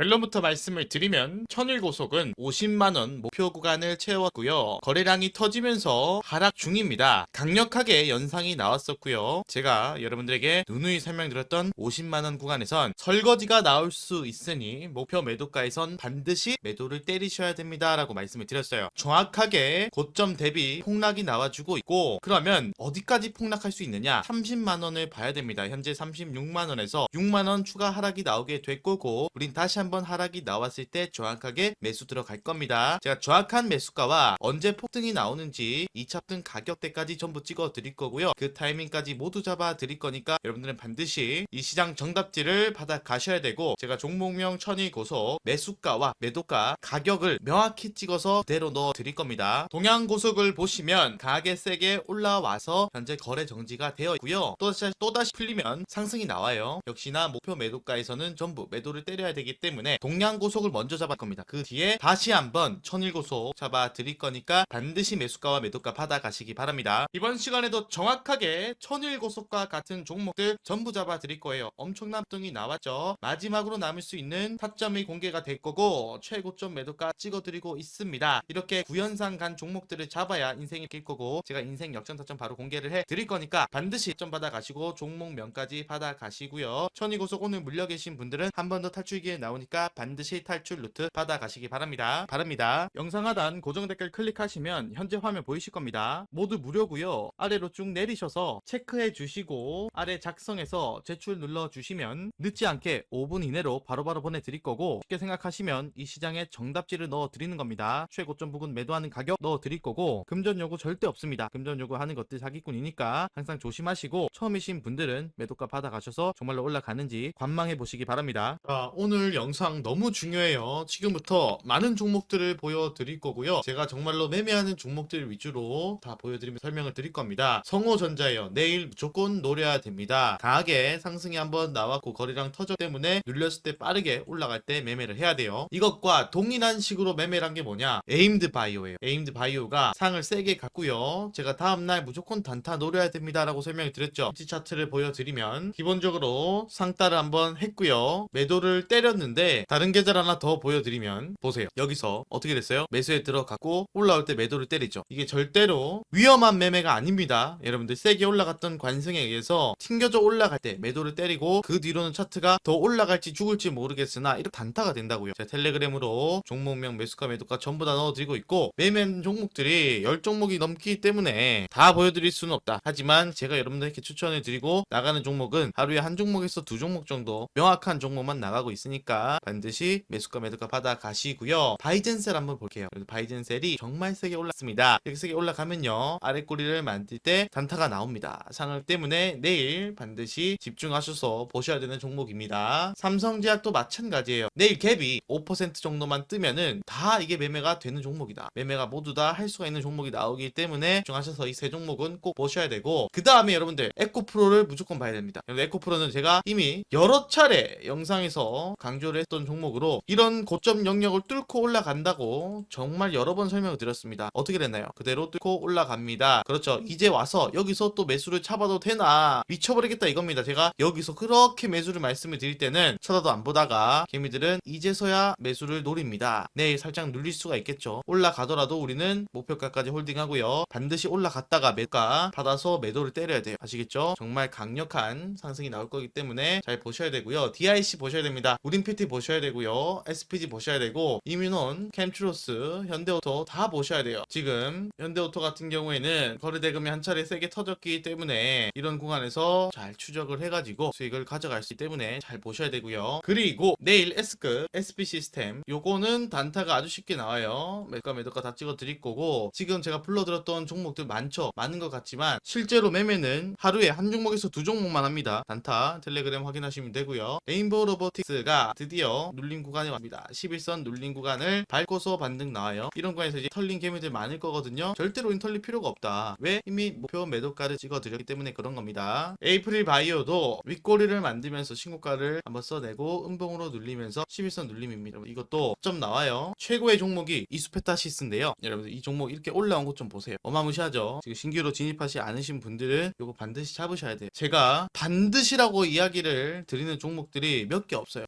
결론부터 말씀을 드리면 천일고속은 50만원 목표 구간을 채웠고요. 거래량이 터지면서 하락 중입니다. 강력하게 연상이 나왔었고요. 제가 여러분들에게 누누이 설명드렸던 50만원 구간에선 설거지가 나올 수 있으니 목표 매도가에선 반드시 매도를 때리셔야 됩니다. 라고 말씀을 드렸어요. 정확하게 고점 대비 폭락이 나와주고 있고 그러면 어디까지 폭락할 수 있느냐 30만원을 봐야 됩니다. 현재 36만원에서 6만원 추가 하락이 나오게 될 거고 우린 다시 한번 하락이 나왔을 때 정확하게 매수 들어갈 겁니다. 제가 정확한 매수가와 언제 폭등이 나오는지 2차 등 가격대까지 전부 찍어 드릴 거고요. 그 타이밍까지 모두 잡아 드릴 거니까 여러분들은 반드시 이 시장 정답지를 받아 가셔야 되고 제가 종목명 천일 고속 매수가와 매도가 가격을 명확히 찍어서 그대로 넣어 드릴 겁니다. 동양 고속을 보시면 가게 세게 올라와서 현재 거래 정지가 되어 있고요. 또다시 또다시 풀리면 상승이 나와요. 역시나 목표 매도가에서는 전부 매도를 때려야 되기 때문에 동양 고속을 먼저 잡을 겁니다. 그 뒤에 다시 한번 천일 고속 잡아 드릴 거니까 반드시 매수가와 매도가 받아 가시기 바랍니다. 이번 시간에도 정확하게 천일 고속과 같은 종목들 전부 잡아 드릴 거예요. 엄청난 등이 나왔죠. 마지막으로 남을 수 있는 타점이 공개가 될 거고 최고점 매도가 찍어 드리고 있습니다. 이렇게 구현상 간 종목들을 잡아야 인생이 낄 거고 제가 인생 역전 타점 바로 공개를 해 드릴 거니까 반드시 점 받아 가시고 종목명까지 받아 가시고요. 천이 고속 오늘 물려 계신 분들은 한 번 더 탈출기에 나오 니까 반드시 탈출 루트 받아 가시기 바랍니다. 바랍니다. 영상 하단 고정 댓글 클릭하시면 현재 화면 보이실 겁니다. 모두 무료고요. 아래로 쭉 내리셔서 체크해 주시고 아래 작성해서 제출 눌러 주시면 늦지 않게 5분 이내로 바로 바로 보내드릴 거고 쉽게 생각하시면 이 시장에 정답지를 넣어 드리는 겁니다. 최고점 부근 매도하는 가격 넣어 드릴 거고 금전 요구 절대 없습니다. 금전 요구 하는 것들 사기꾼이니까 항상 조심하시고 처음이신 분들은 매도가 받아 가셔서 정말로 올라가는지 관망해 보시기 바랍니다. 자, 오늘 영상 너무 중요해요. 지금부터 많은 종목들을 보여드릴 거고요. 제가 정말로 매매하는 종목들 위주로 다 보여드리며 설명을 드릴 겁니다. 성호전자예요. 내일 무조건 노려야 됩니다. 강하게 상승이 한번 나왔고 거래량 터져 때문에 눌렸을 때 빠르게 올라갈 때 매매를 해야 돼요. 이것과 동일한 식으로 매매를 한 게 뭐냐? 에임드 바이오예요. 에임드 바이오가 상을 세게 갔고요. 제가 다음날 무조건 단타 노려야 됩니다 라고 설명을 드렸죠. 지 차트를 보여드리면 기본적으로 상따를 한번 했고요. 매도를 때렸는데 다른 계절 하나 더 보여드리면 보세요. 여기서 어떻게 됐어요? 매수에 들어갔고 올라올 때 매도를 때리죠. 이게 절대로 위험한 매매가 아닙니다. 여러분들 세게 올라갔던 관성에 의해서 튕겨져 올라갈 때 매도를 때리고 그 뒤로는 차트가 더 올라갈지 죽을지 모르겠으나 이렇게 단타가 된다고요. 제가 텔레그램으로 종목명 매수가 매도가 전부 다 넣어드리고 있고 매매한 종목들이 10종목이 넘기 때문에 다 보여드릴 수는 없다. 하지만 제가 여러분들께 추천을 드리고 나가는 종목은 하루에 한 종목에서 두 종목 정도 명확한 종목만 나가고 있으니까 반드시 매수가 매도가 받아 가시고요. 바이젠셀 한번 볼게요. 바이젠셀이 정말 세게 올랐습니다. 이렇게 세게 올라가면요. 아래 꼬리를 만들 때 단타가 나옵니다. 상을 때문에 내일 반드시 집중하셔서 보셔야 되는 종목입니다. 삼성제약도 마찬가지예요. 내일 갭이 5% 정도만 뜨면은 다 이게 매매가 되는 종목이다. 매매가 모두 다 할 수가 있는 종목이 나오기 때문에 집중하셔서 이 세 종목은 꼭 보셔야 되고 그 다음에 여러분들 에코프로를 무조건 봐야 됩니다. 에코프로는 제가 이미 여러 차례 영상에서 강조를 했던 종목으로 이런 고점 영역을 뚫고 올라간다고 정말 여러 번 설명을 드렸습니다. 어떻게 됐나요? 그대로 뚫고 올라갑니다. 그렇죠. 이제 와서 여기서 또 매수를 잡아도 되나 미쳐버리겠다 이겁니다. 제가 여기서 그렇게 매수를 말씀을 드릴 때는 쳐다도 안 보다가 개미들은 이제서야 매수를 노립니다. 내일 살짝 눌릴 수가 있겠죠. 올라가더라도 우리는 목표가까지 홀딩하고요. 반드시 올라갔다가 매가 받아서 매도를 때려야 돼요. 아시겠죠? 정말 강력한 상승이 나올 거기 때문에 잘 보셔야 되고요. DIC 보셔야 됩니다. 우린 PT 보셔야 되고요. SPG 보셔야 되고 이뮤논, 캠트로스, 현대오토 다 보셔야 돼요. 지금 현대오토 같은 경우에는 거래 대금이 한 차례 세게 터졌기 때문에 이런 구간에서 잘 추적을 해가지고 수익을 가져갈 수 있기 때문에 잘 보셔야 되고요. 그리고 내일 S급 SP 시스템 요거는 단타가 아주 쉽게 나와요. 매가 매도가 다 찍어 드릴 거고 지금 제가 불러들었던 종목들 많죠. 많은 것 같지만 실제로 매매는 하루에 한 종목에서 두 종목만 합니다. 단타 텔레그램 확인하시면 되고요. 레인보우 로보틱스가 드디어 눌림 구간에 왔습니다. 11선 눌림 구간을 밟고서 반등 나와요. 이런 구간에서 이제 털린 개미들 많을 거거든요. 절대로 인 털릴 필요가 없다. 왜? 이미 목표 매도가를 찍어 드렸기 때문에 그런 겁니다. 에이프릴 바이오도 윗꼬리를 만들면서 신고가를 한번 써내고 음봉으로 눌리면서 11선 눌림입니다. 이것도 점 나와요. 최고의 종목이 이수페타시스인데요. 여러분들 이 종목 이렇게 올라온 것 좀 보세요. 어마무시하죠. 지금 신규로 진입하지 않으신 분들은 이거 반드시 잡으셔야 돼요. 제가 반드시라고 이야기를 드리는 종목들이 몇 개 없어요.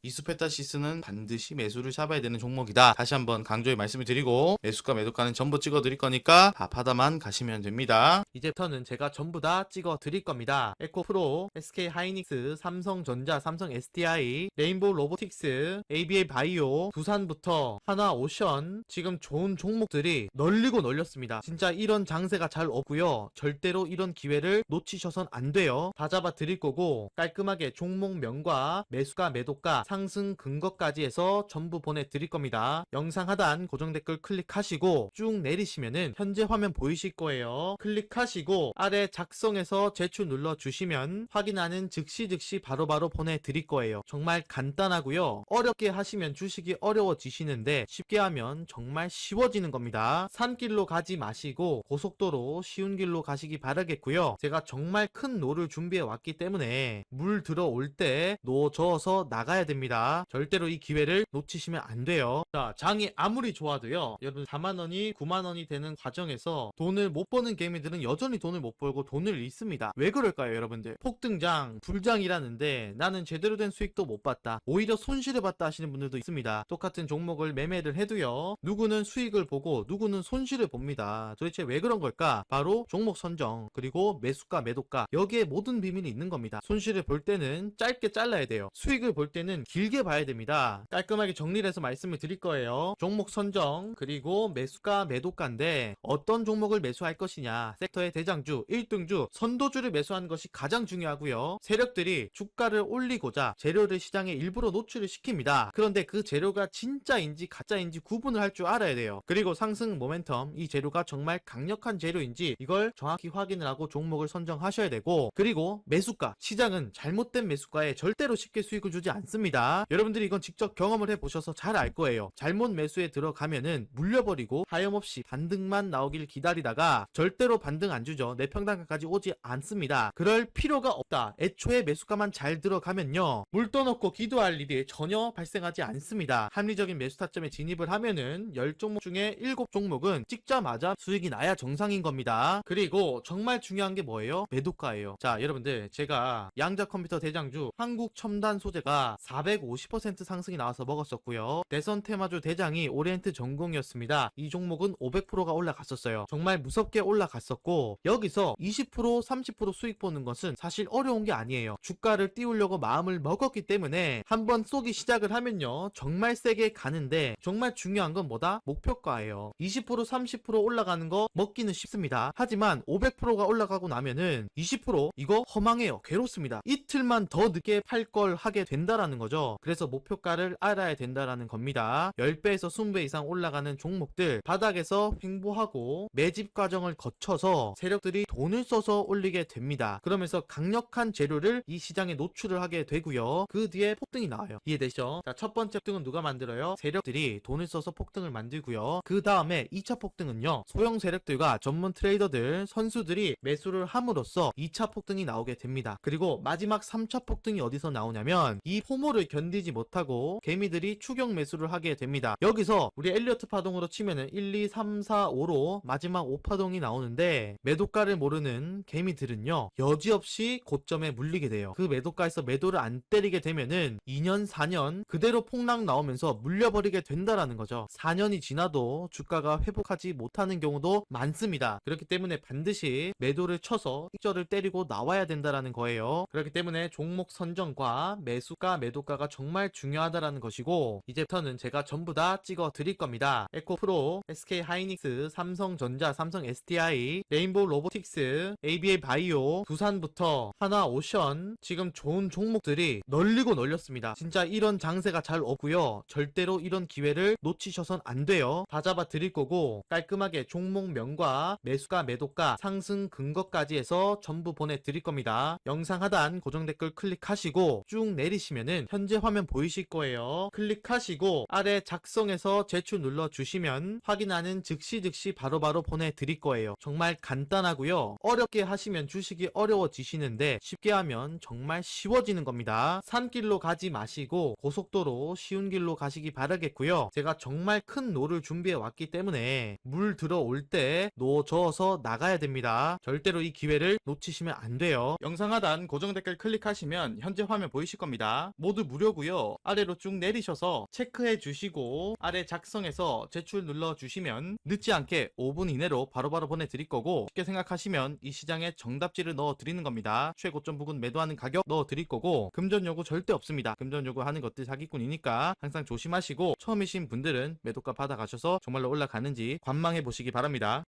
메시스는 반드시 매수를 잡아야 되는 종목이다. 다시 한번 강조해 말씀을 드리고 매수가 매도가는 전부 찍어 드릴 거니까 밥하다만 가시면 됩니다. 이제부터는 제가 전부 다 찍어 드릴 겁니다. 에코 프로, SK 하이닉스, 삼성전자, 삼성 SDI, 레인보우 로보틱스, ABA 바이오, 두산부터 하나 오션 지금 좋은 종목들이 널리고 널렸습니다. 진짜 이런 장세가 잘 없고요. 절대로 이런 기회를 놓치셔선 안 돼요. 다 잡아 드릴 거고 깔끔하게 종목명과 매수가 매도가 상승 근거까지 해서 전부 보내 드릴 겁니다. 영상 하단 고정 댓글 클릭하시고 쭉 내리시면은 현재 화면 보이실 거예요. 클릭하시고 아래 작성해서 제출 눌러 주시면 확인하는 즉시 즉시 바로 바로 보내 드릴 거예요. 정말 간단하고요. 어렵게 하시면 주식이 어려워지시는데 쉽게 하면 정말 쉬워지는 겁니다. 산길로 가지 마시고 고속도로 쉬운 길로 가시기 바라겠고요. 제가 정말 큰 노를 준비해 왔기 때문에 물 들어올 때 노 저어서 나가야 됩니다. 절대로 이 기회를 놓치시면 안 돼요. 자, 장이 아무리 좋아도요. 여러분 4만 원이 9만 원이 되는 과정에서 돈을 못 버는 개미들은 여전히 돈을 못 벌고 돈을 잃습니다. 왜 그럴까요, 여러분들? 폭등장, 불장이라는데 나는 제대로 된 수익도 못 봤다. 오히려 손실을 봤다 하시는 분들도 있습니다. 똑같은 종목을 매매를 해도요. 누구는 수익을 보고 누구는 손실을 봅니다. 도대체 왜 그런 걸까? 바로 종목 선정, 그리고 매수가, 매도가 여기에 모든 비밀이 있는 겁니다. 손실을 볼 때는 짧게 잘라야 돼요. 수익을 볼 때는 길게 봐야 됩니다. 깔끔하게 정리를 해서 말씀을 드릴 거예요. 종목 선정, 그리고 매수가, 매도가인데 어떤 종목을 매수할 것이냐, 섹터의 대장주, 1등주, 선도주를 매수하는 것이 가장 중요하고요. 세력들이 주가를 올리고자 재료를 시장에 일부러 노출을 시킵니다. 그런데 그 재료가 진짜인지 가짜인지 구분을 할 줄 알아야 돼요. 그리고 상승 모멘텀, 이 재료가 정말 강력한 재료인지 이걸 정확히 확인을 하고 종목을 선정하셔야 되고 그리고 매수가, 시장은 잘못된 매수가에 절대로 쉽게 수익을 주지 않습니다. 여러분 들이 이건 직접 경험을 해보셔서 잘 알 거예요. 잘못 매수에 들어가면은 물려버리고 하염없이 반등만 나오길 기다리다가 절대로 반등 안 주죠. 내 평단가까지 오지 않습니다. 그럴 필요가 없다. 애초에 매수가만 잘 들어가면요. 물 떠놓고 기도할 일이 전혀 발생하지 않습니다. 합리적인 매수 타점에 진입을 하면은 10종목 중에 7종목은 찍자마자 수익이 나야 정상인 겁니다. 그리고 정말 중요한 게 뭐예요? 매도가예요. 자, 여러분들 제가 양자 컴퓨터 대장주 한국 첨단 소재가 450% 상승이 나와서 먹었었고요. 대선 테마주 대장이 오리엔트 전공이었습니다. 이 종목은 500%가 올라갔었어요. 정말 무섭게 올라갔었고 여기서 20% 30% 수익 보는 것은 사실 어려운 게 아니에요. 주가를 띄우려고 마음을 먹었기 때문에 한번 쏘기 시작을 하면요. 정말 세게 가는데 정말 중요한 건 뭐다? 목표가예요. 20% 30% 올라가는 거 먹기는 쉽습니다. 하지만 500%가 올라가고 나면은 20% 이거 허망해요. 괴롭습니다. 이틀만 더 늦게 팔 걸 하게 된다라는 거죠. 그래서 목표가를 알아야 된다라는 겁니다. 10배에서 20배 이상 올라가는 종목들 바닥에서 횡보하고 매집 과정을 거쳐서 세력들이 돈을 써서 올리게 됩니다. 그러면서 강력한 재료를 이 시장에 노출을 하게 되고요. 그 뒤에 폭등이 나와요. 이해되시죠? 자, 첫 번째 폭등은 누가 만들어요? 세력들이 돈을 써서 폭등을 만들고요. 그 다음에 2차 폭등은요. 소형 세력들과 전문 트레이더들, 선수들이 매수를 함으로써 2차 폭등이 나오게 됩니다. 그리고 마지막 3차 폭등이 어디서 나오냐면 이 포모를 견디지 못하 고 개미들이 추격 매수를 하게 됩니다. 여기서 우리 엘리어트 파동으로 치면은 1, 2, 3, 4, 5로 마지막 5파동이 나오는데 매도가를 모르는 개미들은요. 여지없이 고점에 물리게 돼요. 그 매도가에서 매도를 안 때리게 되면은 2년, 4년 그대로 폭락 나오면서 물려버리게 된다라는 거죠. 4년이 지나도 주가가 회복하지 못하는 경우도 많습니다. 그렇기 때문에 반드시 매도를 쳐서 익절을 때리고 나와야 된다라는 거예요. 그렇기 때문에 종목 선정과 매수가, 매도가가 정말 중요하다라는 것이고 이제부터는 제가 전부 다 찍어 드릴 겁니다. 에코 프로, SK 하이닉스, 삼성전자, 삼성 SDI, 레인보우 로보틱스, ABA 바이오, 두산부터 하나 오션 지금 좋은 종목들이 널리고 널렸습니다. 진짜 이런 장세가 잘 없고요. 절대로 이런 기회를 놓치셔선 안 돼요. 다 잡아 드릴 거고 깔끔하게 종목명과 매수가, 매도가, 상승 근거까지 해서 전부 보내 드릴 겁니다. 영상 하단 고정 댓글 클릭하시고 쭉 내리시면은 현재 화면 보 이실 거예요. 클릭하시고 아래 작성해서 제출 눌러 주시면 확인하는 즉시 즉시 바로 바로 보내 드릴 거예요. 정말 간단하고요. 어렵게 하시면 주식이 어려워지시는데 쉽게 하면 정말 쉬워지는 겁니다. 산길로 가지 마시고 고속도로 쉬운 길로 가시기 바라겠고요. 제가 정말 큰 노를 준비해 왔기 때문에 물 들어올 때 노 저어서 나가야 됩니다. 절대로 이 기회를 놓치시면 안 돼요. 영상 하단 고정 댓글 클릭하시면 현재 화면 보이실 겁니다. 모두 무료고요. 아래로 쭉 내리셔서 체크해 주시고 아래 작성해서 제출 눌러 주시면 늦지 않게 5분 이내로 바로 바로 보내드릴 거고 쉽게 생각하시면 이 시장에 정답지를 넣어 드리는 겁니다. 최고점 부근 매도하는 가격 넣어 드릴 거고 금전 요구 절대 없습니다. 금전 요구 하는 것들 사기꾼이니까 항상 조심하시고 처음이신 분들은 매도가 받아가셔서 정말로 올라가는지 관망해 보시기 바랍니다.